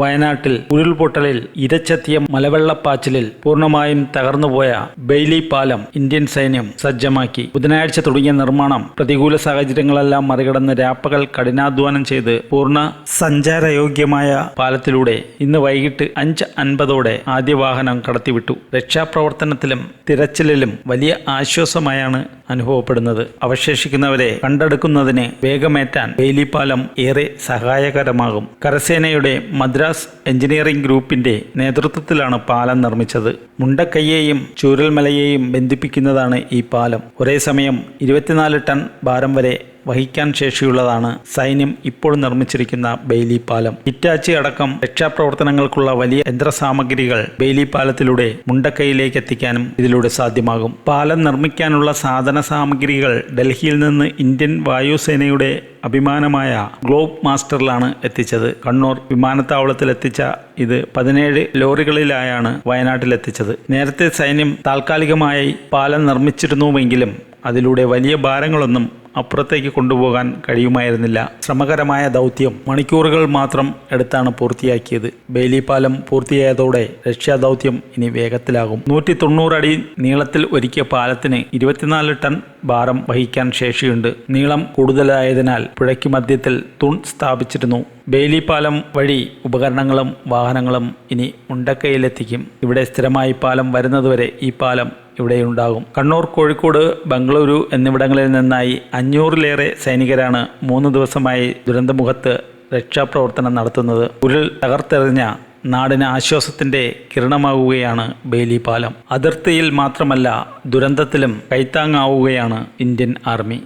വയനാട്ടിൽ ഉരുൾപൊട്ടലിൽ ഇരച്ചെത്തിയ മലവെള്ളപ്പാച്ചിലിൽ പൂർണമായും തകർന്നുപോയ ബെയ്ലി പാലം ഇന്ത്യൻ സൈന്യം സജ്ജമാക്കി. ബുധനാഴ്ച തുടങ്ങിയ നിർമ്മാണം പ്രതികൂല സാഹചര്യങ്ങളെല്ലാം മറികടന്ന് രാപ്പകൽ കഠിനാധ്വാനം ചെയ്ത് പൂർണ സഞ്ചാരയോഗ്യമായ പാലത്തിലൂടെ ഇന്ന് വൈകിട്ട് അഞ്ച് അൻപതോടെ ആദ്യ വാഹനം കടത്തിവിട്ടു. രക്ഷാപ്രവർത്തനത്തിലും തിരച്ചിലിലും വലിയ ആശ്വാസമായാണ് അനുഭവപ്പെടുന്നത്. അവശേഷിക്കുന്നവരെ കണ്ടെടുക്കുന്നതിന് വേഗമേറ്റാൻ വേലിപ്പാലം പാലം ഏറെ സഹായകരമാകും. കരസേനയുടെ മദ്രാസ് എഞ്ചിനീയറിംഗ് ഗ്രൂപ്പിന്റെ നേതൃത്വത്തിലാണ് പാലം നിർമ്മിച്ചത്. മുണ്ടക്കയ്യേയും ചൂരൽമലയെയും ബന്ധിപ്പിക്കുന്നതാണ് ഈ പാലം. ഒരേ സമയം ഇരുപത്തിനാല് ടൺ ഭാരം വരെ വഹിക്കാൻ ശേഷിയുള്ളതാണ് സൈന്യം ഇപ്പോൾ നിർമ്മിച്ചിരിക്കുന്ന ബെയ്ലി പാലം ഇറ്റാച്ചി അടക്കം രക്ഷാപ്രവർത്തനങ്ങൾക്കുള്ള വലിയ യന്ത്രസാമഗ്രികൾ ബെയ്ലി പാലത്തിലൂടെ മുണ്ടക്കൈയിലേക്ക് എത്തിക്കാനും ഇതിലൂടെ സാധ്യമാകും. പാലം നിർമ്മിക്കാനുള്ള സാധന സാമഗ്രികൾ ഡൽഹിയിൽ നിന്ന് ഇന്ത്യൻ വായുസേനയുടെ അഭിമാനമായ ഗ്ലോബ് മാസ്റ്ററിലാണ് എത്തിച്ചത്. കണ്ണൂർ വിമാനത്താവളത്തിൽ എത്തിച്ച ഇത് പതിനേഴ് ലോറികളിലായാണ് വയനാട്ടിൽ എത്തിച്ചത് നേരത്തെ സൈന്യം താൽക്കാലികമായി പാലം നിർമ്മിച്ചിരുന്നുവെങ്കിലും അതിലൂടെ വലിയ ഭാരങ്ങളൊന്നും അപ്പുറത്തേക്ക് കൊണ്ടുപോകാൻ കഴിയുമായിരുന്നില്ല. ശ്രമകരമായ ദൗത്യം മണിക്കൂറുകൾ മാത്രം എടുത്താണ് പൂർത്തിയാക്കിയത്. ബെയിലി പാലം പൂർത്തിയായതോടെ രക്ഷാദൗത്യം ഇനി വേഗത്തിലാകും. നൂറ്റി തൊണ്ണൂറ് അടി നീളത്തിൽ ഒരുക്കിയ പാലത്തിന് ഇരുപത്തിനാല് ടൺ ഭാരം വഹിക്കാൻ ശേഷിയുണ്ട്. നീളം കൂടുതലായതിനാൽ പുഴയ്ക്ക് മധ്യത്തിൽ തൂൺ സ്ഥാപിച്ചിരുന്നു. ബെയിലി പാലം വഴി ഉപകരണങ്ങളും വാഹനങ്ങളും ഇനി ഉണ്ടക്കയിലെത്തിക്കും ഇവിടെ സ്ഥിരമായി പാലം വരുന്നതുവരെ ഈ പാലം ഇവിടെയുണ്ടാകും. കണ്ണൂർ കോഴിക്കോട് ബംഗളൂരു എന്നിവിടങ്ങളിൽ നിന്നായി അഞ്ഞൂറിലേറെ സൈനികരാണ് മൂന്ന് ദിവസമായി ദുരന്തമുഖത്ത് രക്ഷാപ്രവർത്തനം നടത്തുന്നത്. ഉരുൾ തകർത്തെറിഞ്ഞ നാടിന് ആശ്വാസത്തിന്റെ കിരണമാവുകയാണ് ബെയിലി പാലം. അതിർത്തിയിൽ മാത്രമല്ല ദുരന്തത്തിലും കൈത്താങ്ങാവുകയാണ് ഇന്ത്യൻ ആർമി.